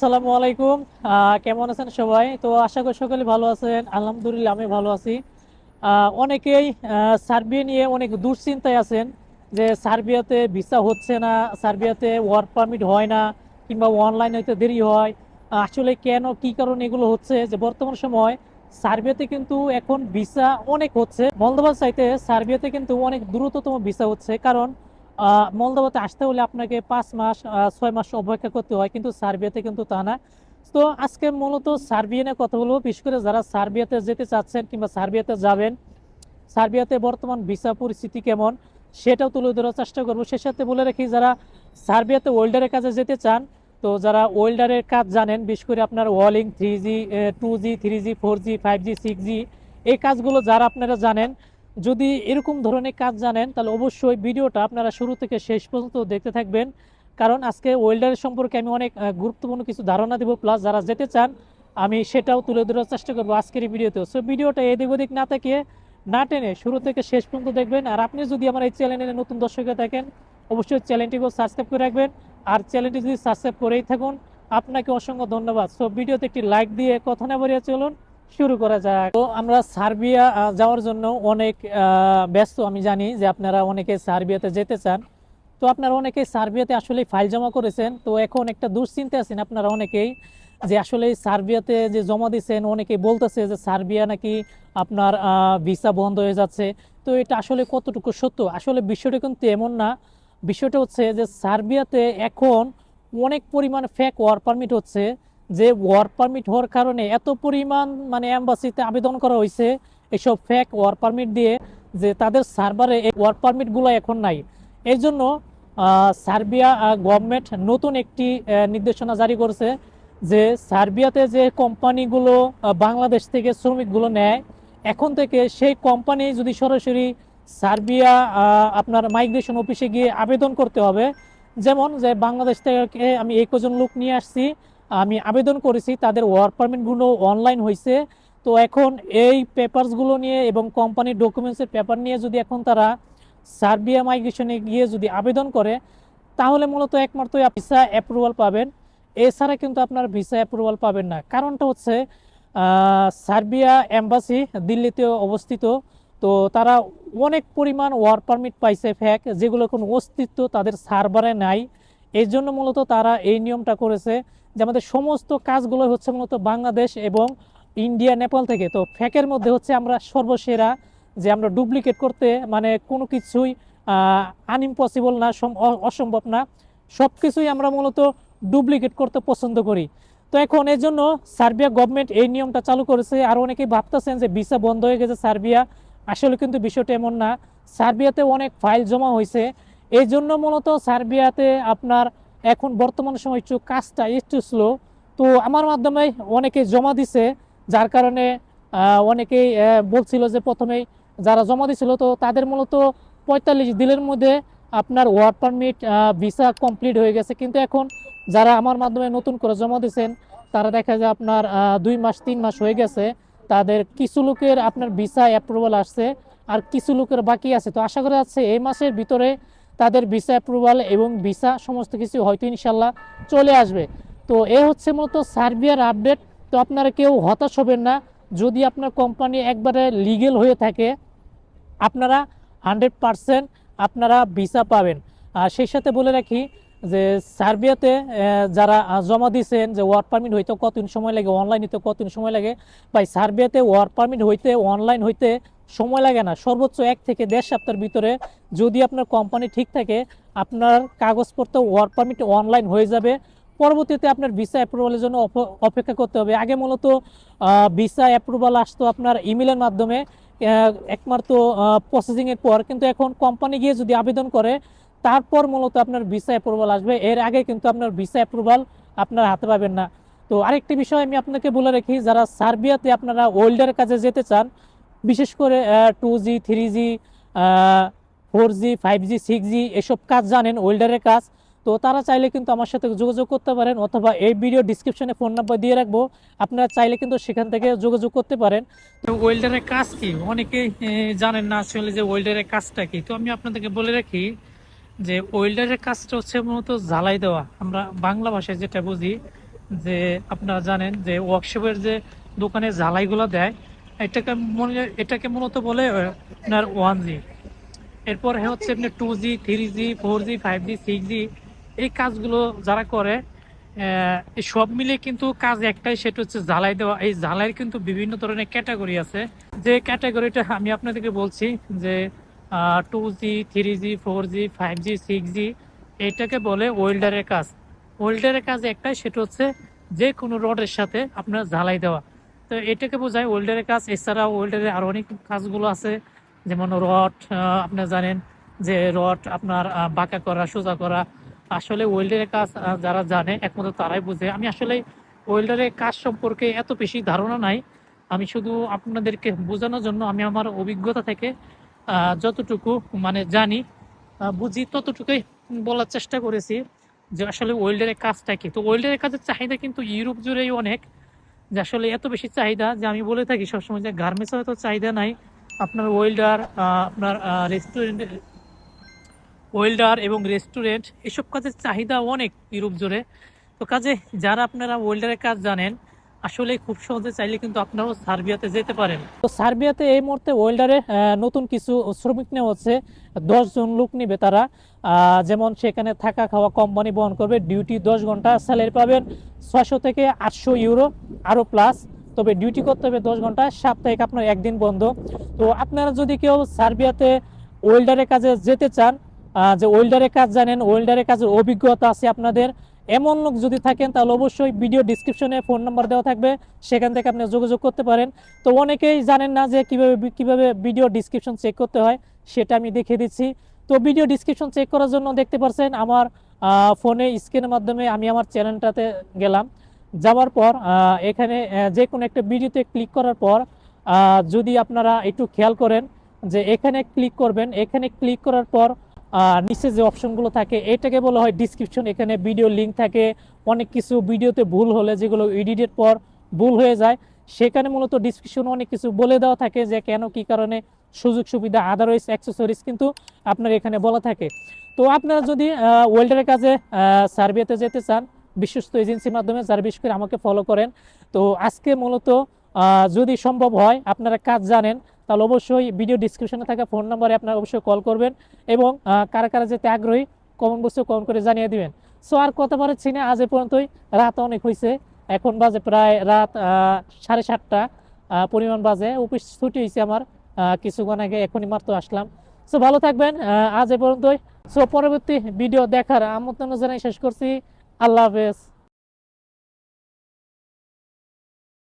আসসালামু আলাইকুম। কেমন আছেন সবাই? তো আশা করি সকলে ভালো আছেন। আলহামদুলিল্লাহ আমি ভালো আছি। অনেকেই সার্বিয়া নিয়ে অনেক দুশ্চিন্তায় আছেন যে সার্বিয়াতে ভিসা হচ্ছে না, সার্বিয়াতে ওয়ার্ক পারমিট হয় না, কিংবা অনলাইন হইতে দেরি হয়। আসলে কেন, কি কারণে এগুলো হচ্ছে? যে বর্তমান সময় সার্বিয়াতে কিন্তু এখন ভিসা অনেক হচ্ছে। মলদোবার চাইতে সার্বিয়াতে কিন্তু অনেক দ্রুততম ভিসা হচ্ছে। কারণ মলদোবাতে আসতে হলে আপনাকে পাঁচ মাস ছয় মাস অপেক্ষা করতে হয়, কিন্তু সার্বিয়াতে কিন্তু তা না। তো আজকে মূলত সার্বিয়া নিয়ে কথা বলব, বিশেষ করে যারা সার্বিয়াতে যেতে চাচ্ছেন কিংবা সার্বিয়াতে যাবেন, সার্বিয়াতে বর্তমান ভিসা পরিস্থিতি কেমন সেটাও তুলে ধরার চেষ্টা করব। সে সাথে বলে রাখি, যারা সার্বিয়াতে ওয়েল্ডারের কাজে যেতে চান, তো যারা ওয়েল্ডারের কাজ জানেন, বিশেষ করে আপনার welding, three G two G, three G, four G, five G, six G, এই কাজগুলো যারা আপনারা জানেন যদি এরকম ধরনের কাজ জানেন, তাহলে অবশ্যই ভিডিওটা আপনারা শুরু থেকে শেষ পর্যন্ত দেখতে থাকবেন। কারণ আজকে ওয়েল্ডারের সম্পর্কে আমি অনেক গুরুত্বপূর্ণ কিছু ধারণা দেবো, প্লাস যারা যেতে চান, আমি সেটাও তুলে ধরার চেষ্টা করব আজকের এই ভিডিওতে সো ভিডিওটা এদিক ওদিক না তাকিয়ে, না টেনে শুরু থেকে শেষ পর্যন্ত দেখবেন। আর আপনি যদি আমার এই চ্যানেলে নতুন দর্শক থাকেন, অবশ্যই চ্যানেলটিকেও সাবস্ক্রাইব করে রাখবেন। আর চ্যানেলটি যদি সাবস্ক্রাইব করেই থাকুন, আপনাকে অসংখ্য ধন্যবাদ। সো ভিডিওতে একটি লাইক দিয়ে কথা না বাড়িয়ে চলুন। শুরু করা যাক। তো আমরা সার্বিয়া যাওয়ার জন্য অনেক ব্যস্ত, আমি জানি যে আপনারা অনেকে সার্বিয়াতে যেতে চান। তো আপনারা অনেকেই সার্বিয়াতে আসলে ফাইল জমা করেছেন। তো এখন একটা দুশ্চিন্তা আছেন আপনারা অনেকেই, যে আসলে সার্বিয়াতে যে জমা দিয়েছেন অনেকেই বলতেছে যে সার্বিয়া নাকি আপনার ভিসা বন্ধ হয়ে যাচ্ছে। তো এটা আসলে কতটুকু সত্য? আসলে বিষয়টা কিন্তু এমন না। বিষয়টা হচ্ছে যে সার্বিয়াতে এখন অনেক পরিমাণ ফেক ওয়ার পারমিট হচ্ছে। যে ওয়ার্ক পারমিট হওয়ার কারণে এত পরিমাণ মানে অ্যাম্বাসিতে আবেদন করা হয়েছে, এসব ফ্যাক ওয়ার পারমিট দিয়ে যে তাদের সার্ভারে এই ওয়ার্ক পারমিটগুলো এখন নাই। এই জন্য সার্বিয়া গভর্নমেন্ট নতুন একটি নির্দেশনা জারি করেছে যে সার্বিয়াতে যে কোম্পানিগুলো বাংলাদেশ থেকে শ্রমিকগুলো নেয়, এখন থেকে সেই কোম্পানি যদি সরাসরি সার্বিয়া আপনার মাইগ্রেশন অফিসে গিয়ে আবেদন করতে হবে, যেমন যে বাংলাদেশ থেকে আমি এই লোক নিয়ে আসছি আমি আবেদন করেছি, তাদের ওয়ার্ক পারমিটগুলো অনলাইন হয়েছে তো এখন এই পেপারসগুলো নিয়ে এবং কোম্পানির ডকুমেন্টসের পেপার নিয়ে যদি এখন তারা সার্বিয়া মাইগ্রেশনে গিয়ে যদি আবেদন করে, তাহলে মূলত একমাত্র ভিসা অ্যাপ্রুভাল পাবেন। এছাড়া কিন্তু আপনার ভিসা অ্যাপ্রুভাল পাবেন না। কারণটা হচ্ছে সার্বিয়া এম্বাসি দিল্লিতে অবস্থিত। তো তারা অনেক পরিমাণ ওয়ার্ক পারমিট পাইছে ফ্যাক যেগুলো কোনো অস্তিত্ব তাদের সার্ভারে নাই। এই জন্য মূলত তারা এই নিয়মটা করেছে যে আমাদের সমস্ত কাজগুলো হচ্ছে মূলত বাংলাদেশ এবং ইন্ডিয়া, নেপাল থেকে। তো ফ্যাকের মধ্যে হচ্ছে আমরা সর্বসেরা যে আমরা ডুপ্লিকেট করতে মানে কোনো কিছুই আনইম্পসিবল না অসম্ভব না। সব কিছুই আমরা মূলত ডুপ্লিকেট করতে পছন্দ করি। তো এখন এই জন্য সার্বিয়া গভর্নমেন্ট এই নিয়মটা চালু করেছে। আর অনেকেই ভাবতেছেন যে ভিসা বন্ধ হয়ে গেছে সার্বিয়া। আসলে কিন্তু বিষয়টা এমন না। সার্বিয়াতে অনেক ফাইল জমা হয়েছে। এই জন্য মূলত সার্বিয়াতে আপনার এখন বর্তমান সময় একটু কাজটা একটু স্লো তো আমার মাধ্যমে অনেকে জমা দিছে, যার কারণে অনেকেই বলছিল যে প্রথমেই যারা জমা দিছিল, তো তাদের মূলত পঁয়তাল্লিশ দিনের মধ্যে আপনার ওয়ার্ক পারমিট ভিসা কমপ্লিট হয়ে গেছে। কিন্তু এখন যারা আমার মাধ্যমে নতুন করে জমা দিয়েছেন তারা দেখা যায় আপনার দুই মাস, তিন মাস হয়ে গেছে। তাদের কিছু লোকের আপনার ভিসা অ্যাপ্রুভাল আসছে, আর কিছু লোকের বাকি আছে। তো আশা করা যাচ্ছে এই মাসের ভিতরে তাদের ভিসা অ্যাপ্রুভাল এবং ভিসা সমস্ত কিছু হয়তো ইনশাল্লাহ চলে আসবে। তো এ হচ্ছে মূলত সার্বিয়ার আপডেট তো আপনারা কেউ হতাশ হবেন না। যদি আপনার কোম্পানি একবারে লিগেল হয়ে থাকে, আপনারা হান্ড্রেড পারসেন্ট আপনারা ভিসা পাবেন। আর সেই সাথে বলে রাখি যে সার্বিয়াতে যারা জমা দিয়েছেন যে ওয়ার্ক পারমিট হইতে কতদিন সময় লাগে অনলাইন হইতে কতদিন সময় লাগে, ভাই সার্বিয়াতে ওয়ার্ক পারমিট হইতে অনলাইন হইতে সময় লাগে না। সর্বোচ্চ এক থেকে দেড় সপ্তাহের ভিতরে যদি আপনার কোম্পানি ঠিক থাকে, আপনার কাগজপত্র ওয়ার্ক পারমিট অনলাইন হয়ে যাবে। পরবর্তীতে আপনার ভিসা অ্যাপ্রুভালের জন্য অপেক্ষা করতে হবে। আগে মূলত ভিসা অ্যাপ্রুভাল আসতো আপনার ইমেলের মাধ্যমে একমাত্র প্রসেসিং এর পর। কিন্তু এখন কোম্পানি গিয়ে যদি আবেদন করে তারপর মূলত আপনার ভিসা অ্যাপ্রুভাল আসবে। এর আগে কিন্তু আপনার ভিসা অ্যাপ্রুভাল আপনার হাতে পাবেন না। তো আরেকটি বিষয় আমি আপনাকে বলে রাখি, যারা সার্বিয়াতে আপনারা ওয়েল্ডারের কাজে যেতে চান, বিশেষ করে two G three G four G five G six G এসব কাজ জানেন, ওয়েল্ডারের কাজ। তো তারা চাইলে কিন্তু আমার সাথে যোগাযোগ করতে পারেন, অথবা এই ভিডিও ডিসক্রিপশনে ফোন নাম্বার দিয়ে রাখব। আপনারা চাইলে কিন্তু সেখান থেকে যোগাযোগ করতে পারেন। তো ওয়েল্ডারের কাজ কি? অনেকেই জানেন না আসলে যে ওয়েল্ডারের কাজটা কি। তো আমি আপনাদেরকে বলে রাখি যে ওয়েল্ডারের কাজটা হচ্ছে মূলত ঝালাই দেওয়া। আমরা বাংলা ভাষায় যেটা বুঝি যে আপনারা জানেন যে ওয়ার্কশপের যে দোকানে ঝালাইগুলো দেয়, এটাকে মনে, এটাকে মূলত বলে আপনার ওয়ান জি এরপর হচ্ছে আপনার two G three G four G five G six G এই কাজগুলো যারা করে সব মিলে কিন্তু কাজ একটাই, সেটা হচ্ছে জ্বালাই দেওয়া। এই জ্বালাইয়ের কিন্তু বিভিন্ন ধরনের ক্যাটাগরি আছে। যে ক্যাটাগরিটা আমি আপনাদেরকে বলছি যে two G three G four G five G six G এইটাকে বলে ওয়েল্ডারের কাজ। ওয়েল্ডারের কাজ একটাই, সেটা হচ্ছে যে কোনো রডের সাথে আপনার ঝালাই দেওয়া। তো এটাকে বোঝায় ওয়েল্ডারের কাজ। এছাড়াও ওয়েল্ডারের আরও অনেক কাজগুলো আছে, যেমন রড আপনার জানেন যে রড আপনার বাঁকা করা, সোজা করা। আসলে ওয়েল্ডারের কাজ যারা জানে একমাত্র তারাই বুঝে। আমি আসলে ওয়েল্ডারের কাজ সম্পর্কে এত বেশি ধারণা নাই। আমি শুধু আপনাদেরকে বোঝানোর জন্য আমি আমার অভিজ্ঞতা থেকে যতটুকু মানে জানি বুঝি ততটুকুই বলার চেষ্টা করেছি যে আসলে ওয়েল্ডারের কাজটা কি। তো ওয়েল্ডারের কাজের চাহিদা কিন্তু ইউরোপ জুড়েই অনেক, যে আসলে এত বেশি চাহিদা যে আমি বলে থাকি সবসময় যে গার্মেন্টস হয়তো চাহিদা নাই, আপনার ওয়েল্ডার আপনার রেস্টুরেন্ট ওয়েল্ডার এবং রেস্টুরেন্ট এসব কাজের চাহিদা অনেক ইউরোপ জুড়ে। তো কাজে যারা আপনারা ওয়েল্ডারের কাজ জানেন আসলে খুব সহজে চাইলে কিন্তু আপনারাও সার্বিয়াতে যেতে পারেন। তো সার্বিয়াতে এই মুহূর্তে ওয়েল্ডারে নতুন কিছু শ্রমিক নেওয়া হচ্ছে। জন লোক নিবে তারা। যেমন সেখানে থাকা খাওয়া কোম্পানি বহন করবে ডিউটি দশ ঘণ্টা স্যালারি পাবেন ছয়শো থেকে আটশো ইউরো আরও প্লাস তবে ডিউটি করতে হবে দশ ঘণ্টা, সাপ্তাহিক আপনার একদিন বন্ধ। তো আপনারা যদি কেউ সার্বিয়াতে ওয়েল্ডারের কাজে যেতে চান যে ওয়েল্ডারের কাজ জানেন, ওয়েল্ডারের কাজের অভিজ্ঞতা আছে আপনাদের এমন লোক যদি থাকেন, তাহলে অবশ্যই ভিডিও ডিসক্রিপশনে ফোন নাম্বার দেওয়া থাকবে। সেখান থেকে আপনি যোগাযোগ করতে পারেন। তো অনেকেই জানেন না যে কীভাবে কীভাবে ভিডিও ডিসক্রিপশন চেক করতে হয়, সেটা আমি দেখিয়ে দিচ্ছি। তো ভিডিও ডিসক্রিপশন চেক করার জন্য দেখতে পাচ্ছেন আমার ফোনে স্ক্রিনের মাধ্যমে আমি আমার চ্যানেলটাতে গেলাম। যাওয়ার পর এখানে যে কোনো একটা ভিডিওতে ক্লিক করার পর যদি আপনারা একটু খেয়াল করেন যে এখানে ক্লিক করবেন, এখানে ক্লিক করার পর আহ, নিচে যে অপশনগুলো থাকে এটাকে বলা হয় ডিসক্রিপশন এখানে ভিডিও লিঙ্ক থাকে। অনেক কিছু ভিডিওতে ভুল হলে যেগুলো এডিটের পর ভুল হয়ে যায় সেখানে মূলত ডিসক্রিপশন অনেক কিছু বলে দেওয়া থাকে যে কেন কি কারণে সুযোগ সুবিধা আদারওয়াইজ অ্যাক্সেসরিজ কিন্তু আপনার এখানে বলা থাকে। তো আপনারা যদি ওয়েল্ডারের কাজে সার্বিয়াতে যেতে চান বিশ্বস্ত এজেন্সির মাধ্যমে যারা বিশেষ করে আমাকে ফলো করেন তো আজকে মূলত যদি সম্ভব হয় আপনারা কাজ জানেন তাহলে অবশ্যই ভিডিও ডিসক্রিপশনে থাকা ফোন নাম্বারে আপনারা অবশ্যই কল করবেন এবং কারা কারা যেতে আগ্রহী কমেন্ট বক্সে কমেন্ট করে জানিয়ে দিবেন। সো আর কথা বাড়াচ্ছি না, আজ এ পর্যন্তই। রাত অনেক হয়েছে এখন বাজে প্রায় রাত সাড়ে সাতটা। পরিমাণ বাজে, অফিস ছুটি হয়েছে আমার কিছুক্ষণ আগে এখনই মাত্র আসলাম। সো ভালো থাকবেন আজ এ পর্যন্তই। সো পরবর্তী ভিডিও দেখার আমন্ত্রণ জানাই শেষ করছি। আল্লাহ হাফেজ।